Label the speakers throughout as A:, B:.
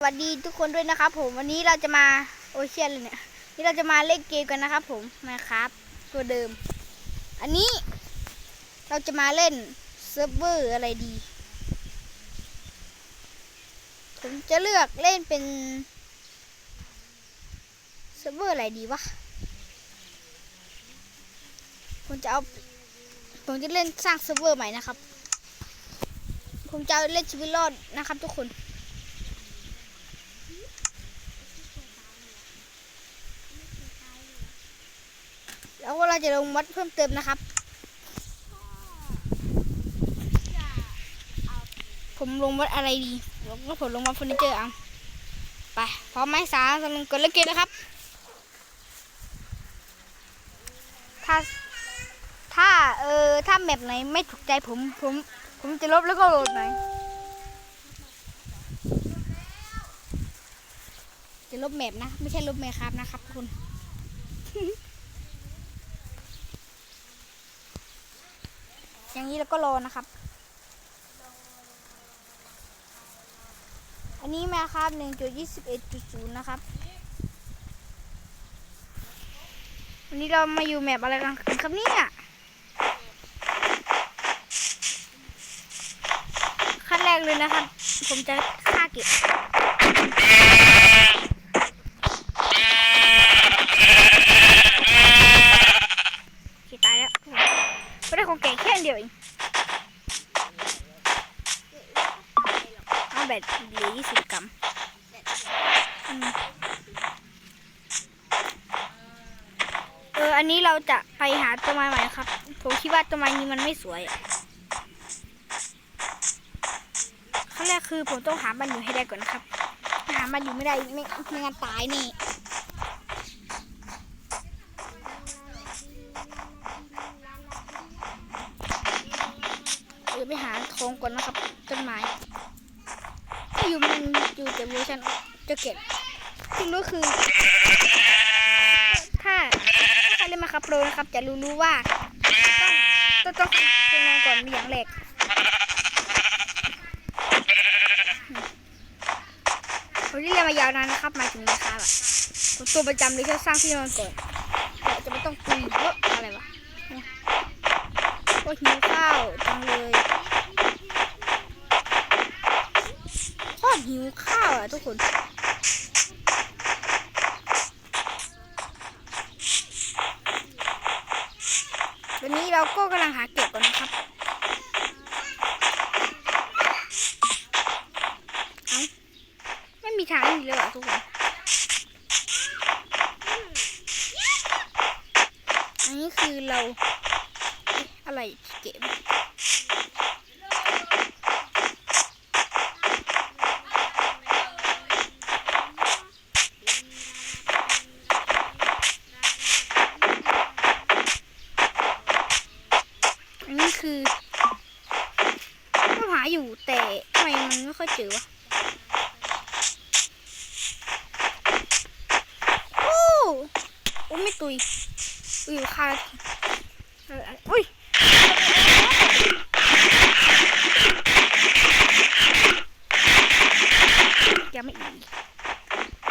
A: สวัสดีทุกคนด้วยนะครับผมวันนี้เราจะมาโอเชียนเลยเนี่ยนี่เราจะมาเล่นเกมกันนะครับผมมาครับตัวเดิม อันนี้เราจะมาเล่นเซิร์ฟเวอร์อะไรดี ผมจะเลือกเล่นเป็นเซิร์ฟเวอร์อะไรดีวะผมจะเอาผมจะเล่นสร้างเซิร์ฟเวอร์ใหม่นะครับ ผมจะเอาเล่นชีวิตรอดนะครับทุกคน แล้วก็เราจะลงวัดเพิ่มเติมนะครับ ผมลงวัดอะไรดีแล้วผมลงวัดเฟอร์นิเจอร์เอาไปพร้อมไหมสาสองหนึ่งกดเล่นเกมนะครับ ถ้าถ้าเออถ้าแมปไหนไม่ถูกใจผมผมผมจะลบแล้วก็โหลดใหม่จะลบแมปนะ ไม่ใช่ลบแมครับนะครับคุณ อย่างนี้แล้วก็รอนะครับ อันนี้มาครับ 1.21.0 นะครับ วันนี้เรามาอยู่แมปอะไรกันครับเนี่ยขั้นแรกเลยนะครับ ผมจะฆ่าเก็บโอเคตายแล้วไม่ได้ของแก่แค่อันเดียวเอง เอาแบตเหลือยี่สิบกรัมอืมเออ อันนี้เราจะไปหาต้นไม้ใหม่ครับ ผมคิดว่า ต้นไม้นี้มันไม่สวยขั้นแรกคือผมต้องหาบ้านอยู่ให้ได้ก่อนนะครับ หาบ้านอยู่ไม่ได้ไม่ไม่งั้นตายนี่เดี๋ยวไปหาทองก่อนนะครับ ต้นไม้อยู่มันอยู่แต่เวอร์ชันจะเก็บที่รู้คือ ถ้าถ้าเล่นมาครับโปรนะครับ จะรู้รู้ว่า ต้องต้องต้องต้องนอนก่อนมีอย่างแรกผมที่เรียนมายาวนานนะครับหมายถึงนะครับอะผมตัวประจำเลยแค่สร้างที่นอนก่อนแต่จะไม่ต้องคุยเยอะอะไรวะโอ้ยหิวข้าวจังเลยโคตรหิวข้าวอะทุกคนนี้เราก็กำลังหาเก็บก่อนนะครับ เอ้า ไม่มีทางนี้เลยเหรอทุกคน อันนี้คือเราเอ๊ะอะไรเก็บ อันนี้คือก็หาอยู่แต่ทำไมมันไม่ค่อยเจอวะโอ้โอ้ไม่ตุยอุ้ย คาอุ้ยยังไม่อีก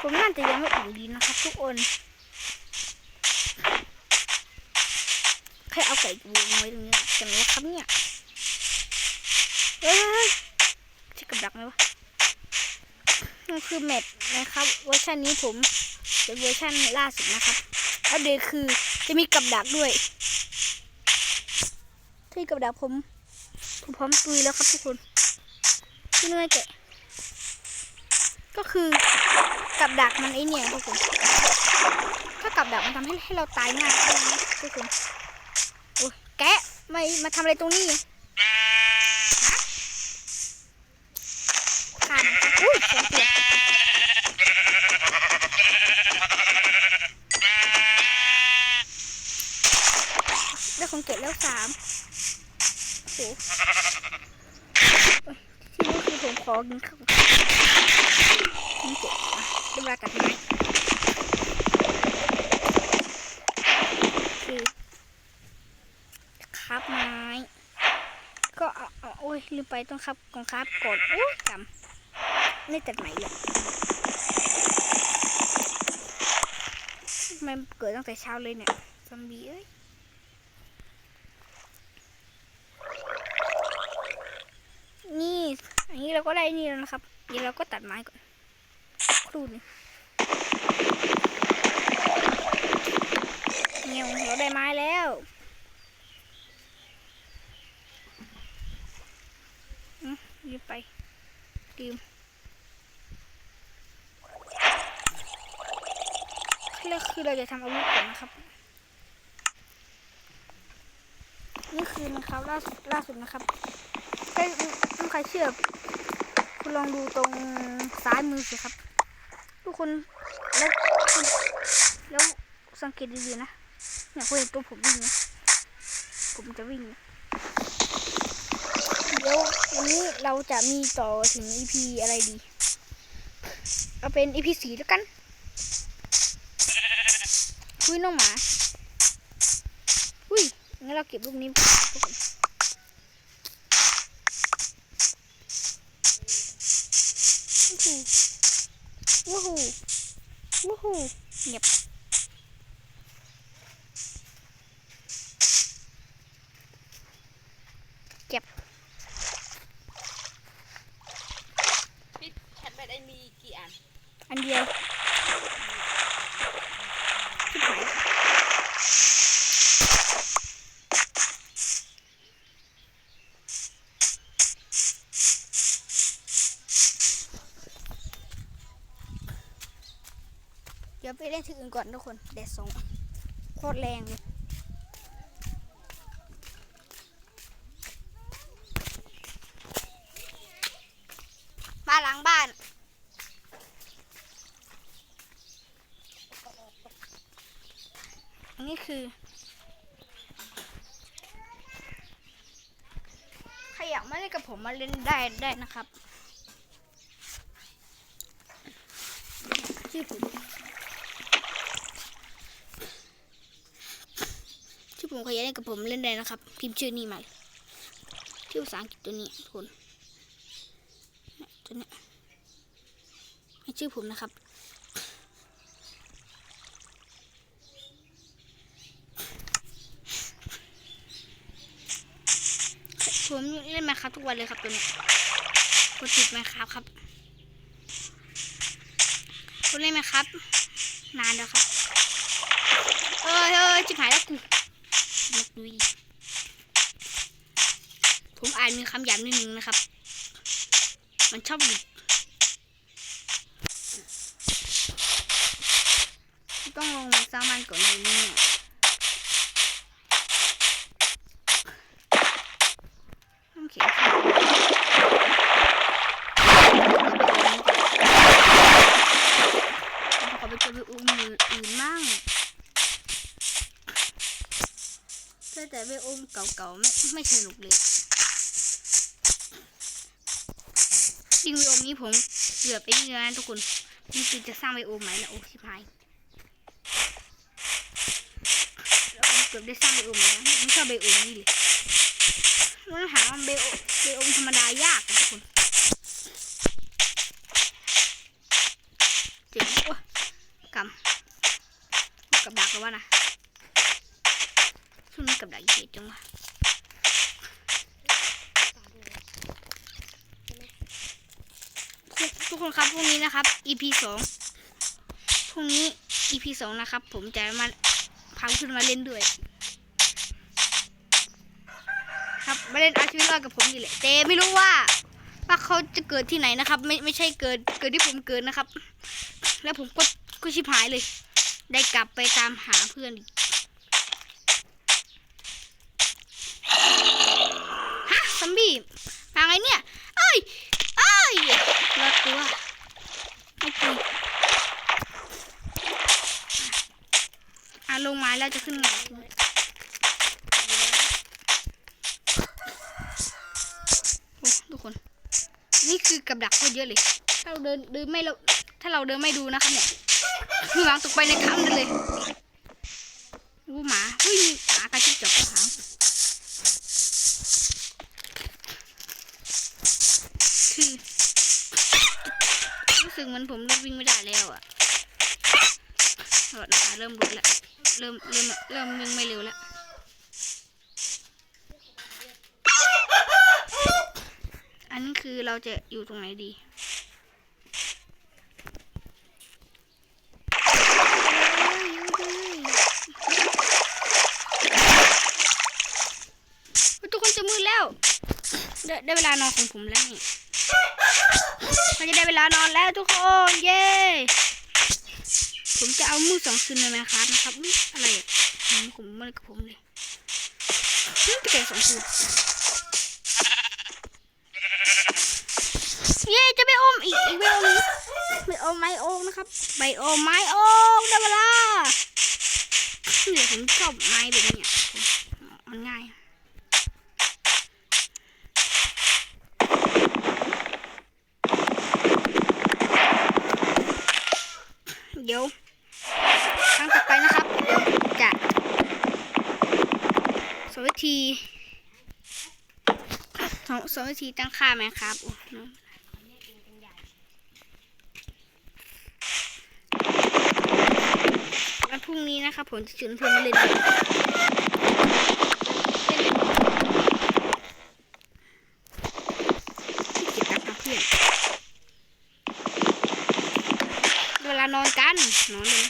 A: ผมน่าจะยังไม่อีกดีนะครับทุกคนใครเอาไก่วงไว้ตรงนี้จังวะครับเนี่ยเฮ้ยจะกับดักไหมวะนั่คือแมปนะครับเวอร์ชันนี้ผมเป็นเวอร์ชันล่าสุดนะครับ แล้วเดยคือจะมีกับดักด้วย ที่กับดักผมผมพร้อมตุยแล้วครับทุกคนที่นู่นแกะ ก็คือกับดักมันไอเนี่ยทุกคนถ้ากับดักมันทำให้ให้เราตายง่ายทุกคนโอ้ยแกะไม่มาทำอะไรตรงนี้ฮะขาดอุ้ยสอง เก็บแล้วสามโอ้โที่นี่คือผมขอกินข้าวนี่เก็บเวลากันไหม้คือคับไม้ ก็เอาโอ้ยลืมไปต้องคับกองคับกดอนโอ้ยจำไม่จัดไหนเลยมันเกิดตั้งแต่เช้าเลยเนี่ยซอมบี้เอ้ย เราก็ได้นี่แล้วนะครับ เดี๋ยวเราก็ตัดไม้ก่อน ครู่นึงเงี้ยเราได้ไม้แล้วอืมรีบไปดื่มขั้นแรกคือเราจะทำอาวุธก่อนนะครับ นี่คือนะครับล่าสุดล่าสุดนะครับถ้าถ้าใครเชื่อ คุณลองดูตรงซ้ายมือสิครับ ทุกคนแล้วแล้วสังเกตดีๆนะเนี่ยคุณเห็นตัวผมวิ่งไหมผมจะวิ่งเดี๋ยววันนี้เราจะมีต่อถึง EP อะไรดี เอาเป็น EP สี่แล้วกันคุยน้องหมา อุ้ยงั้นเราเก็บลูกนี้ก่อนทุกคน วู้ฮู้วู้ฮู้เงียบเก็บ
B: พี่แคทแบทไอมีกี่อัน
A: อันเดียวชิบหายเดี๋ยวไปเล่นที่อื่น ก่อนทุกคนแดดส่องโคตรแรงเลยมาหลังบ้าน อันนี้คือใครอยากมาเล่นกับผมมาเล่นได้ได้นะครับ ชื่อผม ชื่อผมใครอยากเล่นกับผมเล่นได้นะครับพิมพ์ชื่อนี้มาเลยชื่ภาษาอังกฤษตัวนี้ทุกคนตัวนี้ให้ชื่อผมนะครับผมเล่นมาครับทุกวันเลยครับตัวนี้กดติดมาครับครับผมเล่นไหมครับ นานแล้วครับเอ้ยเอ้ยจิบหายแล้วกู นกนุ้ยผมอ่านมีคำหยาบนิดนึงนะครับ มันชอบหลุดต้องลงสร้างบ้านก่อนเลยเนี่ย น้ำแข็งขอไปเจอไปอุ้มมืออื่นมั่งแต่แต่ไปอุ้ม เก่าๆไม่ไม่สนุกเลยจริงไปอุ้มนี้ผมเกือบไปเงินทุกคนนี่คือจะสร้างไปอุ้มไหมนะโอ้ชิบหายแล้วผมเกือบได้สร้างไปอุ้มแล้วนะไม่ชอบไปอุ้มนี่เลยมันหาเบลเบลธรรมดายากนะทุกคนเจ๋งวะกำกับดักแล้ววะนะ ช่วงนี้กับดักเยอะจังวะทุกคนครับพรุ่งนี้นะครับ EP สองพรุ่งนี้ EP สองนะครับ ผมจะมาพาขึ้นมาเล่นด้วย ครับมาเล่นอาชีพรอดกับผมนี่แหละแต่ไม่รู้ว่าว่าเขาจะเกิดที่ไหนนะครับ ไม่ไม่ใช่เกิดเกิดที่ผมเกิดนะครับ แล้วผมก็ก็ชิบหายเลย ได้กลับไปตามหาเพื่อนอีก ซอมบี้มาไงเนี่ยเอ้ยเอ้ยรอดตัวไม่ตีอะลงมาแล้วจะขึ้นมาโอ้ทุกคน นี่คือกับดักโคตรเยอะเลย ถ้าเราเดินเดินไม่เราถ้าเราเดินไม่ดูนะครับเนี่ยคือหางตกไปในถ้ำนั่นเลยดูหมาเฮ้ยหมากระจิกจอกกระหาง สึกเหมือนผมเริ่มวิ่งไม่ได้แล้วอะเออนะคะเริ่มลุกล้วเริ่มเริ่มเริ่มวิ่งไม่เร็วล้วอันนี้คือเราจะอยู่ตรงไหนดีทุกคนจะมืดแล้ว ได้ได้เวลานอนของผมแล้วนี่ เราจะได้เวลานอนแล้วทุกคน เย้ ผมจะเอามือสองคืนในไหมครับนะครับอะไรอะผมผมไม่กับผมเลยนี่จะแก่สองคืนเย้จะไปอมอีกอีกไบโอมไบโอมไม้โองนะครับไบโอมไม้โองได้เวลาเนี่ยผมชอบไม้แบบเนี้ยมันง่าย เดี๋ยวครั้งต่อไปนะครับจะสอนวิธีสองสอนวิธีตั้งค่าไหมครับวันพรุ่งนี้นะครับผมจะชวนเพื่อนมาเล่นด้วยขี้เกียจตามหาเพื่อน เวลานอ นกันนอนเลย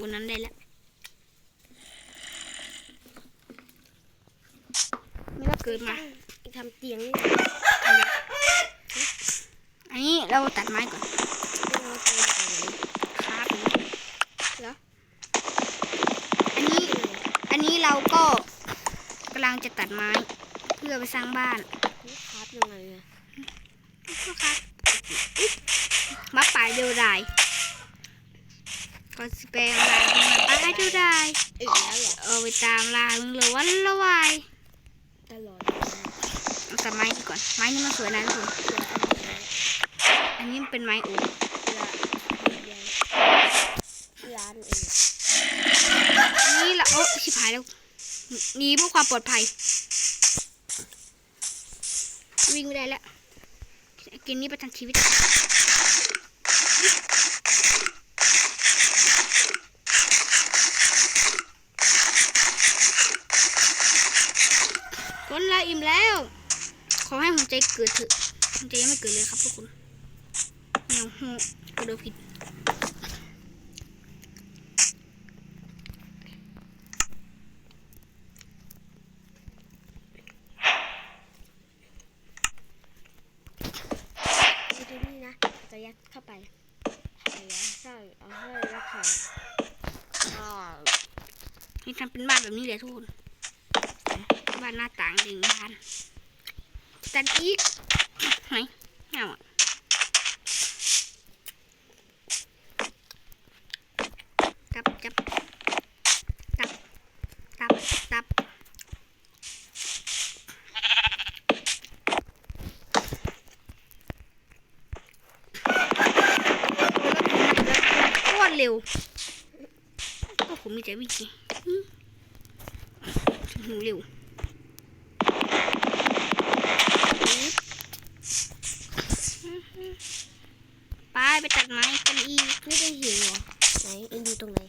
A: วันนั้นได้แล้วไม่ต้องเกิดมา
B: ทำเตียงนี่
A: อันนี้เราตัดไม้ก่อน
B: เราเตียงอะไร
A: ครับแล้วอันนี้อันนี้เราก็กำลังจะตัดไม้ เพื่อไปสร้างบ้าน
B: นี่คราฟยังไงอะ
A: ก็ครับมาป่ายเดียวดาย ก็สแปลงลายเป็นมาป่าดียวดาย
B: อีกแล้วเหรอ
A: เอาไปตามลายมึงเลยวันละวาย
B: ตลอด
A: เอาตัดไม้ดีก่อน ไม้นี่มันสวยนะทุกคน
B: อั
A: นนี้มันเป็นไม้อ๊ก
B: เสือเดียวร้านเอง
A: อันนี้เราโอ้ชิบหายแล้วหนีเพื่อความปลอดภัย วิ่งไม่ได้แล้วกมนี้ประทังชีวิต คนละอิ่มแล้ว ขอให้หัวใจเกิดเถอะหัวใจยังไม่เกิดเลยครับทุกคนเหนียวหูกระโดดผิด
B: ดูที่นี่นะจะยัดเข้าไปเอายัดใช่เอาให้ยัดไข่อ่า
A: นี่ทำเป็นบ้านแบบนี้เลยทุกคนานหน้าต่างหนึ่งบานจันอีกไหนเอาอะตับจับตับตับตับโคตรเร็วก็ผมมีแต่วิธีอืมหนูเร็ว ไปไปตัดไม้กันอีก
B: ไม่ได้หิวหรอไหนเอ็นดูตรงไหน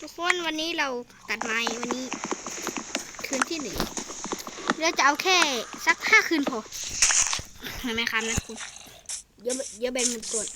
A: ทุกคนวันนี้เราตัดไม้วันนี้ คืนที่หนึ่งเราจะเอาแค่สักห้าคืนพอเห็นไหมครับนะคุณเยอะเยวเดี๋ยวแบนหมดก่อน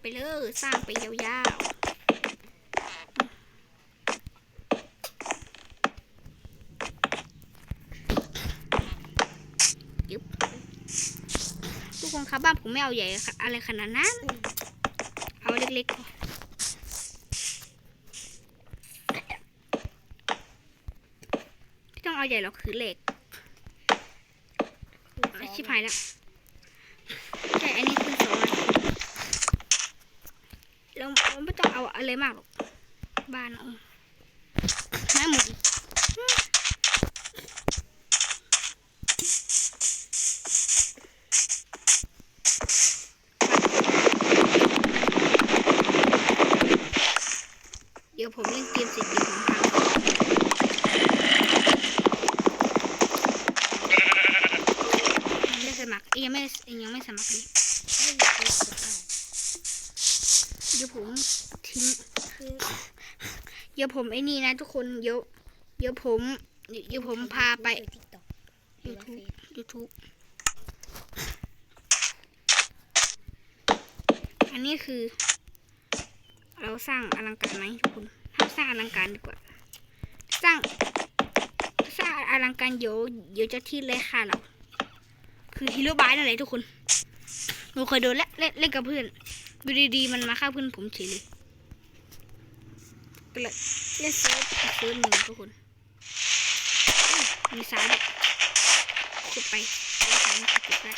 A: ไปเลยสร้าง ไปยาวๆยึบทุกคนครับบ้านผมไม่เอาใหญ่อะไรขนาดนั้น เอาเล็กๆพอไม่ต้องเอาใหญ่หรอกคือเหล็กอะชิบหายแล้วใช่อันนี้คือสองอันเราเราไม่ต้ อะไรมากหรอกบ้านเอาไม้หมด ดี๋ยวผมไอ้นี่นะทุกคนเดี๋ยวเดี๋ยวผมเดี๋ยวผมพาไป
B: ติ๊กต็อกหรือว่าเฟ
A: YouTube
B: ซ
A: YouTube อันนี้คือ เราสร้างอลังการไหมทุกคนถ้าสร้างอลังการดีกว่า สร้าง สร้างอลังการเดี๋ยวเดี๋ยวเจะที่เลยค่ะเราคือฮีโร่บายนั่นแหละทุกคนหนูเคยโดนเล่นเล่นเล่นกับเพื่อนดูดีๆมันมาฆ่าเพื่อนผมเฉยเลย ก็เลยเล่นเซิร์ฟอีกเซิร์ฟหนึ่งทุกคนมีซ้ายด้วยขุดไปแล้วซ้ายขุดได้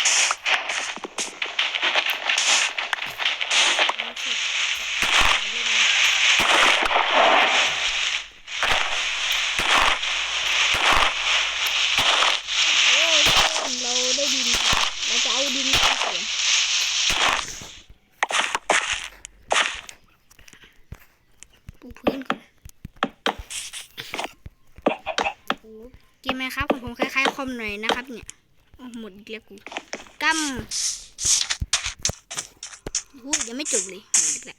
A: ครับของผมคล้ายๆคอมหน่อยนะครับ เนี่ยหมดเรียกแล้วกูกำโอ้ยังไม่จบเลยหมดอีกแล้ว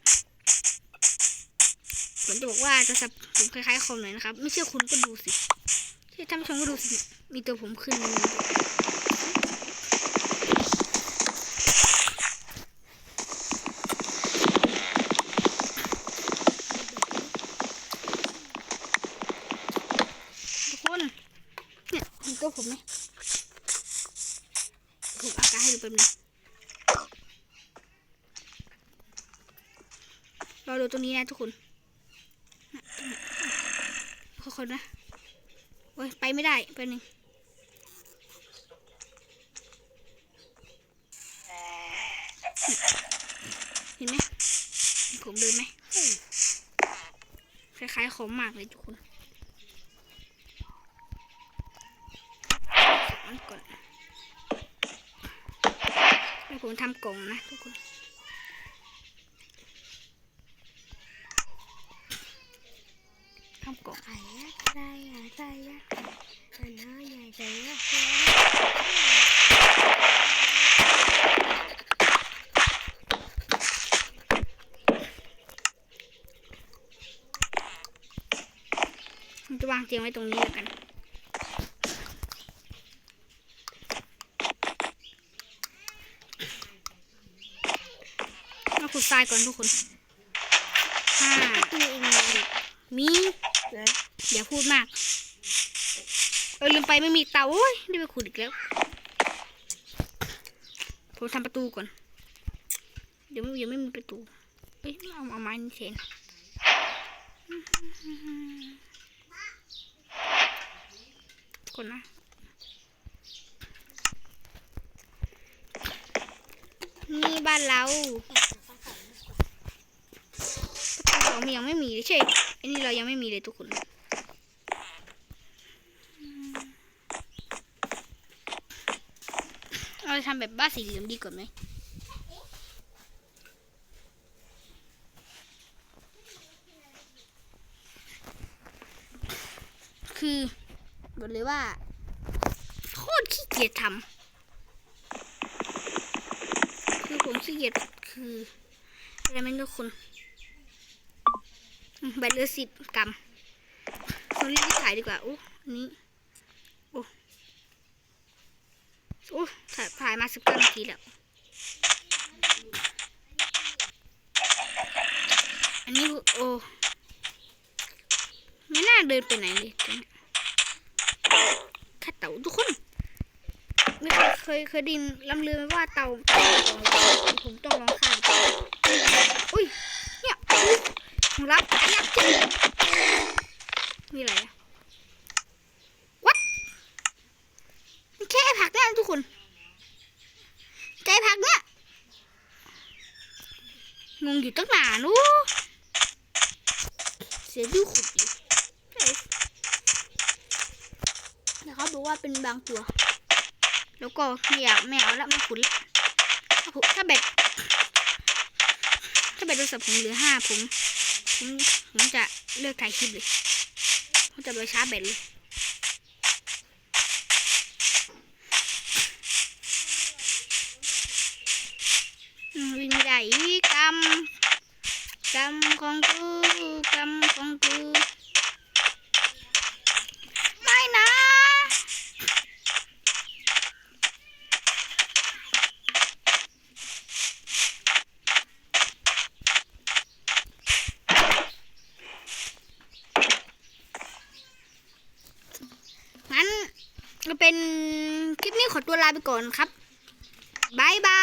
A: ผมจะบอกว่าจะสับผมคล้ายๆคอมหน่อยนะครับ ไม่เชื่อคุณก็ดูสิที่ท่านผู้ชมก็ดูสิ มีตัวผมขึ้นมาทุกคน เนี่ยเห็น ตัวผมไหมผมอากาศให้ดูแป๊บนึงรอดูตรงนี้นะทุกคนค่อยๆนะ โอ้ยไปไม่ได้แป๊บนึงเห็นไหมผมเดินไหมคล้ายๆของมากเลยทุกคนสอนก่อนแล้ว ผมทำกล่องนะทุกคนทำกล่อง
B: ไอ้ยักษ์ใจอะใจยักษ์อันน้าใหญ่ใจยักษ์
A: ผมจะวางเตียงไว้ตรงนี้แล้วกันมาขุด ทรายก่อนทุกคนห้า
B: ตีเองเลย
A: มีอย่าพูดมากเออลืมไปไม่มีเตาโอ้ยได้ไปขุดอีกแล้วผมทำประตูก่อน เดี๋ยวไม่ยังไม่มีประตูเอ้ยเอาเอาไม้นี่เชนก่อนนะนี่บ้านเรา ประตูสองมันยังไม่มีเลยใช่อันนี้เรายังไม่มีเลยทุกคนเราจะทำแบบบ้านสีเหลืองดีกว่าไหมคือบอกเลยว่า โคตรขี้เกียจทำคือผมขี้เกียจคืออะไรไม่รู้คุณ อืมแบตเลือสิบกรัมเรารีบถ่ายดีกว่าโอ้อันนี้โอ้โอ้ถ่ายถ่ายมาสิบเก้านาทีแล้ว อันนี้โอ้ไม่น่าเดินไปไหนเลยแค่เต่าทุกคน ไม่เคยเคยดินลำเลือไหมว่าเต่า บางตัว แล้วก็ไม่อยากไมวและไมาขุนถ้าผมถ้าเบ็ดถ้าเบ็ดโทรศัพท์ผมเหลือห้าผมผมผมจะเลือกถ่ายคลิปเลยผมจะไปชาร์จเบ็ดเลย ไปก่อนครับบายบาย